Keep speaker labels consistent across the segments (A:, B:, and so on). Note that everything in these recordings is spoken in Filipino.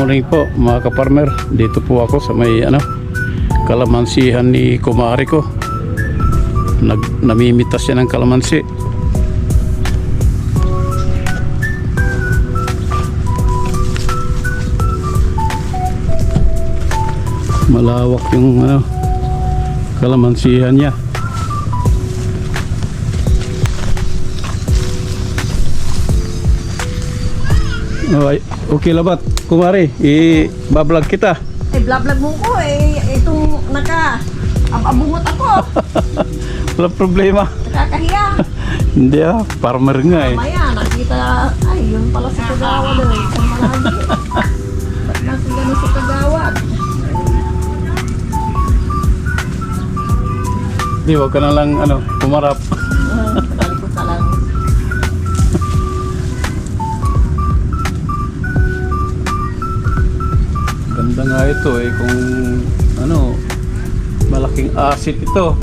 A: morning po mga kaparmer. Dito po ako sa may ano, kalamansihan ni kumari ko. Nag, namimitas siya ng kalamansi. Malawak yung ano, kalamansihan niya. Okay, okay labat. Kumari, i-bablog kita.
B: Eh, blablag mo ko eh. Itong naka... Ababungot ako.
A: Walang problema.
B: Nakakahiya.
A: Hindi ah, farmer nga eh.
B: Maya, nakita... Ay, yun pala si Kagawa doon. Isang malagi. Ba't nasa ganun si Kagawa?
A: Hindi, wag ka na lang ano, pumarap. nga ito eh, kung ano, malaking asset ito.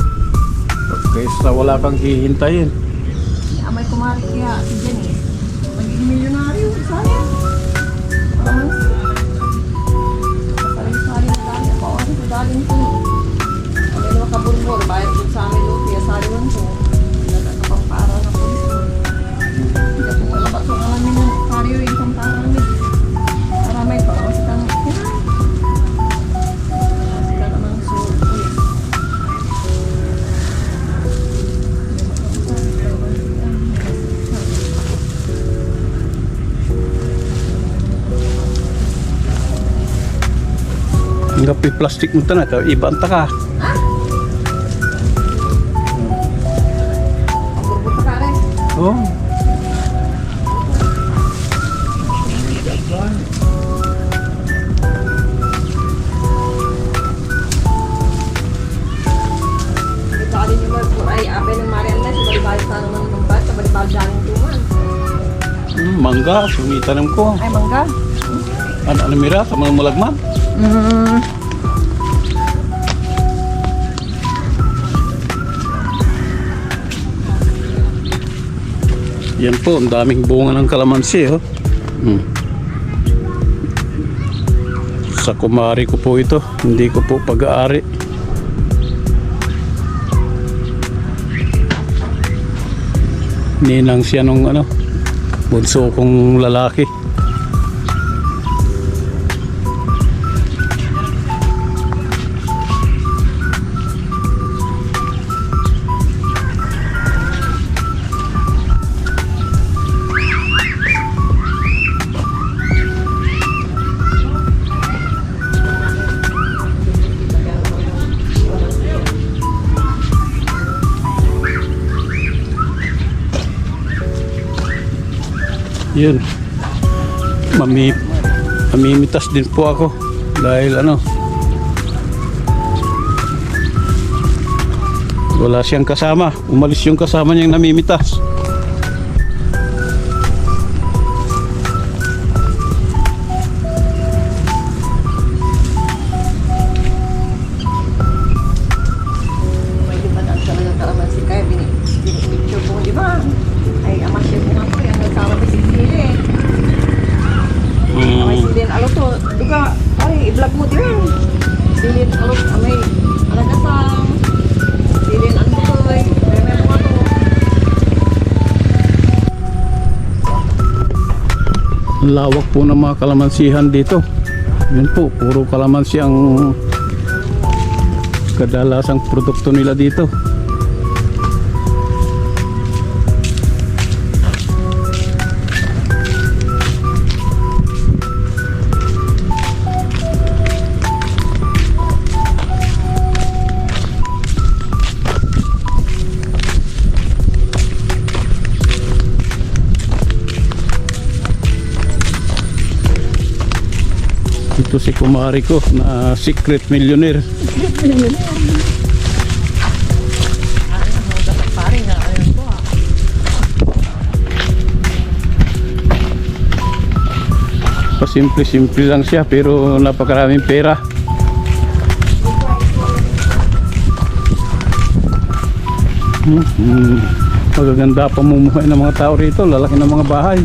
A: Kaysa wala kang hihintayin.
B: Ni Amay kumari kaya naman ng bat sa balibali dyan ng tuman.
A: Hmm, mangga, sumitanam ko.
B: Ay mangga.
A: Ano, ano mira, sa mga mulagman?
B: Mm.
A: Yan po, ang daming bunga ng kalamansi oh. Hmm. Sa kumari ko po ito, hindi ko po pag-aari. Ninang siya nung ano, bunso kong lalaki. Yun. Mami, mamimitas din po ako. Dahil ano, wala siyang kasama. Umalis yung kasama niyang namimitas. Lawak po ng mga kalamansihan dito. Yun po, puro kalamansi ang kadalasang produkto nila dito. Ito si kumari ko na secret millionaire. Pasimple-simple lang siya pero napakaraming pera. Hmm, hmm. Magaganda pa mumuhay ng mga tao rito, lalaki ng mga bahay.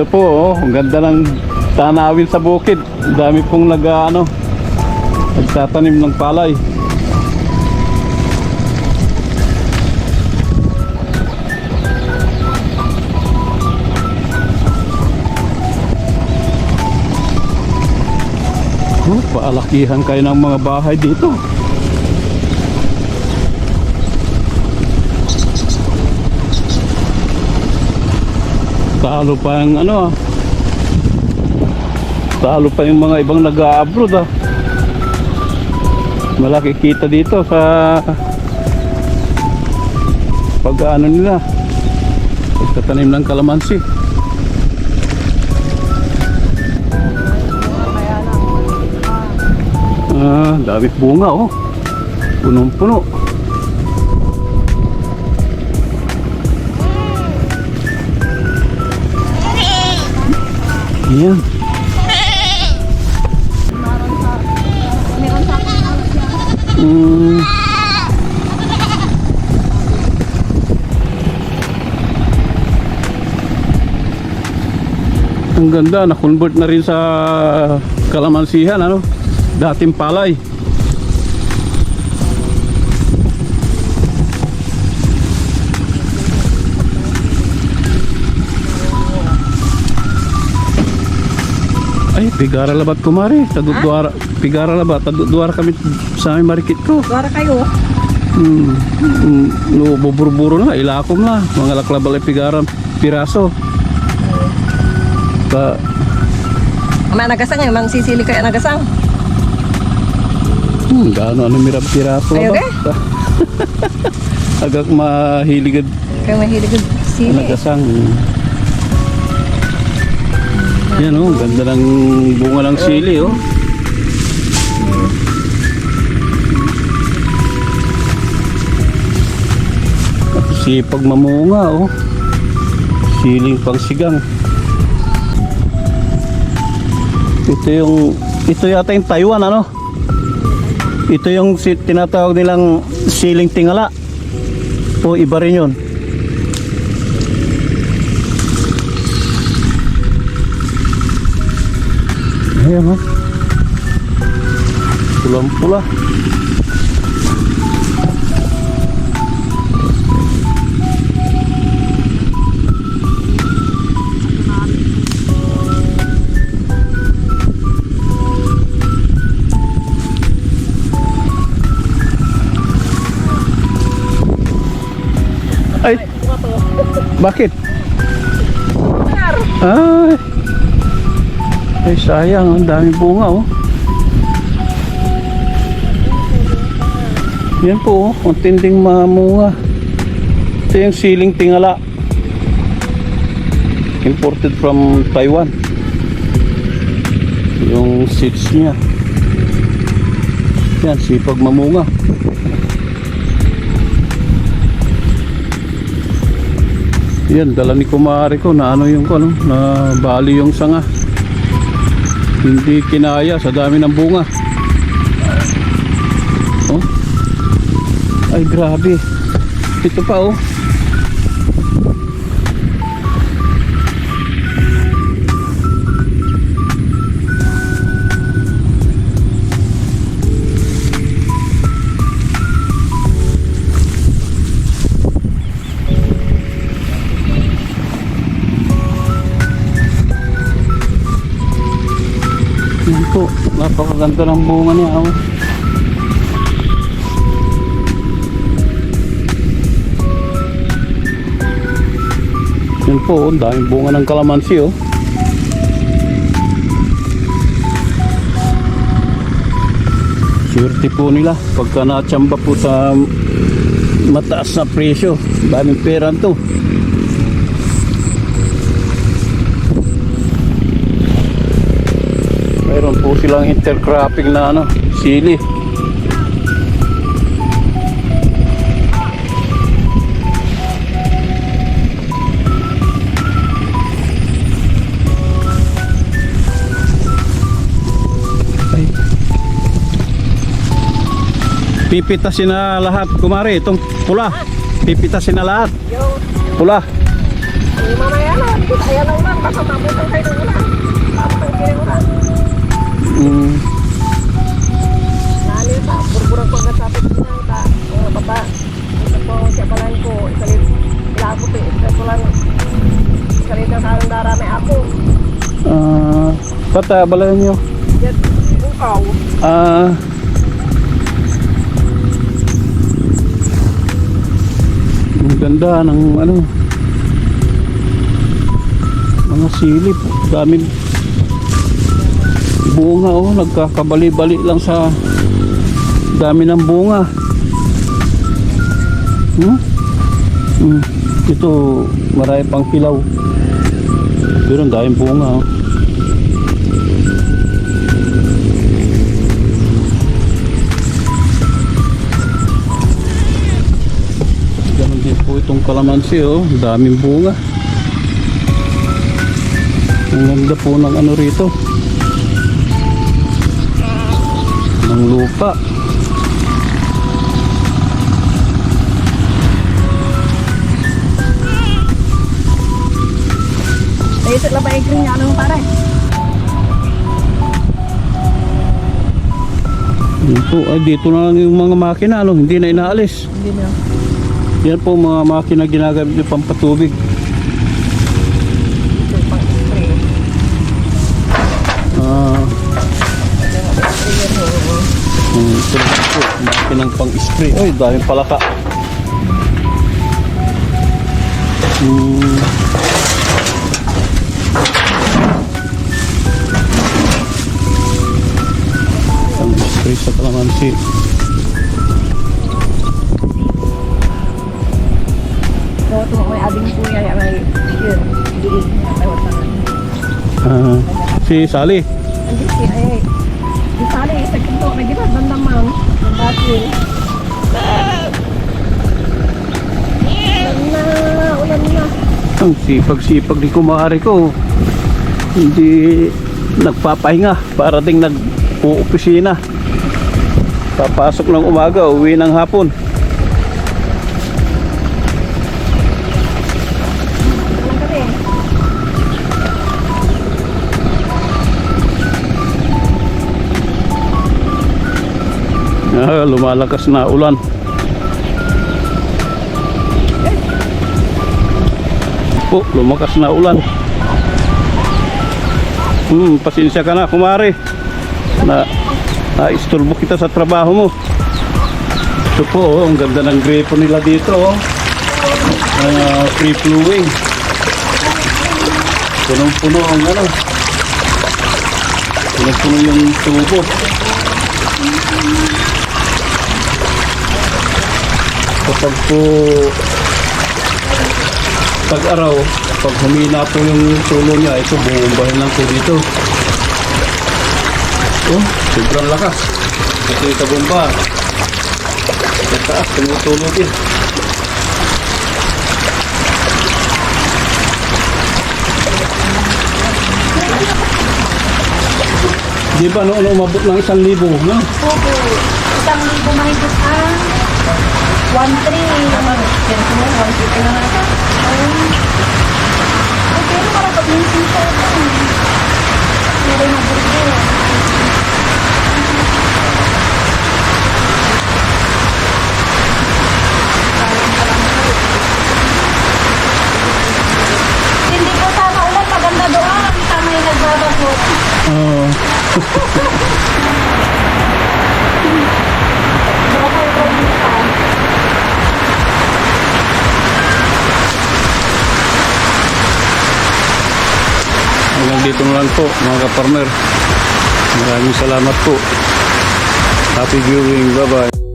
A: Ito po, oh, ang ganda ng tanawin sa bukid. Ang dami pong nag, ano, nagtatanim ng palay. Oh, paalakihan kayo ng mga bahay dito. Talo pa yung ano ah. Talo pa yung mga ibang nag-abroad ah. Malaki kita dito sa pag ano nila pagtatanim ng kalamansi.
B: Ah,
A: dami bunga oh. Punong-puno. Yan.
B: Meron sa, meron sa akin halos yan.
A: Mm. Ang ganda, na-convert na rin sa kalamansihan, ano? Dating palay. Pigara labat kumari. Taduduara, pigara labat. Taduduara kami sa aming marikit ko.
B: Para kayo.
A: Hmm. Hmm. No, bubur-buro na, ilakom na. Mga laklabal ay pigaram, piraso. Ka,
B: Ama nagasang ngayon, mang sisili kayo nagasang.
A: hmm, gaano ano mirap piraso
B: Ayaw
A: ba? Agak mahiligad
B: Kayo mahilig yung sili.
A: nagasang. Yan oh, ganda ng bunga ng sili oh. Sipag mamunga oh. Siling pangsigang. Ito yung ito yata yung Taiwan ano? Ito yung tinatawag nilang siling tingala. O iba rin yun. Ayan o. Pulang pula. Ay, bakit? Ay, ay sayang, ang daming bunga oh. Yan po, oh, ang tinding mamunga. Ito yung siling tingala. Imported from Taiwan. Yung seeds niya. Yan, sipag mamunga. Yan, dala ni kumari ko na ano yung ano, na bali yung sanga. Hindi kinaya sa dami ng bunga. Oh. Ay, grabe. Ito pa oh. Po, napakaganda ng bunga niya. Oh. Yan po, oh, daming bunga ng kalamansi oh. Swerte po nila pagka natsamba po sa mataas na presyo. Daming pera to. Mayroon po silang intercropping na ano, sili. Pipitasin na lahat, kumari, itong pula. Pipitasin na lahat. Pula.
B: Ay, mamaya. Dito, ayan ang ulan. Baka mabutan kayo ng ulan. Mabutan kayo ng ulan.
A: Mm.
B: Nani ta, burburang ko agad sa atin ng ta. Mga baba. Ito po ang siyabalan ko. Ikalit, ilabo to. Ito ko lang. Ikalit na karang darami ako.
A: Ah, pata, balayan nyo.
B: Yan, ukaw.
A: Ah. Ang ganda ng ano. Mga silip. Daming bunga oh. Nagkakabali-bali lang sa dami ng bunga. Hmm? Hmm. Ito, marami pang pilaw. Pero ang daming bunga oh. Ganon din po itong kalamansi oh. Daming bunga. Ang ganda po ng ano rito. Ng lupa.
B: Ito lang ba yung green ano pare?
A: Dito, ay dito na lang yung mga makina ano, hindi na inaalis.
B: Hindi na.
A: Yan po mga makina ginagamit yung pampatubig. Makinang pang-spray. Ay, daming palaka. Hmm. Pang-spray sa kalamansi.
B: So, ito may ading kuya yan ay yun. Diin niya. Ay, wala na.
A: Ah, si Sally.
B: Hindi si ay. Dati. Ulan na, na.
A: Ang sipag-sipag ni kumari ko. Hindi nagpapahinga para ding nag-uopisina. Papasok ng umaga, uwi ng hapon. Ah, lumalakas na ulan. Po, lumakas na ulan. Hmm, pasensya ka na, kumari. Na, na-isturbo kita sa trabaho mo. Ito po, oh, ang ganda ng grepo nila dito. Oh. Ah, free flowing. Punong-puno ang ano. Punong-puno yung tubo. Kapag po pag araw pag humina po yung tulo niya ito bumbahin lang po dito oh sobrang lakas ito yung tabumba sa taas tumutulo din di ba noon umabot ng isang libo no?
C: Opo. Isang libo mahigit ang one three.
B: Naman, sento mo, 150 na nata.
C: Ay, pero parang pag-minsin siya ito. Pero na burger. Hindi po tama ulan, maganda doon. Tama yung nagbabakot.
A: Oo. Dito na lang po mga kaparmer. Maraming salamat po. Happy viewing. Bye bye.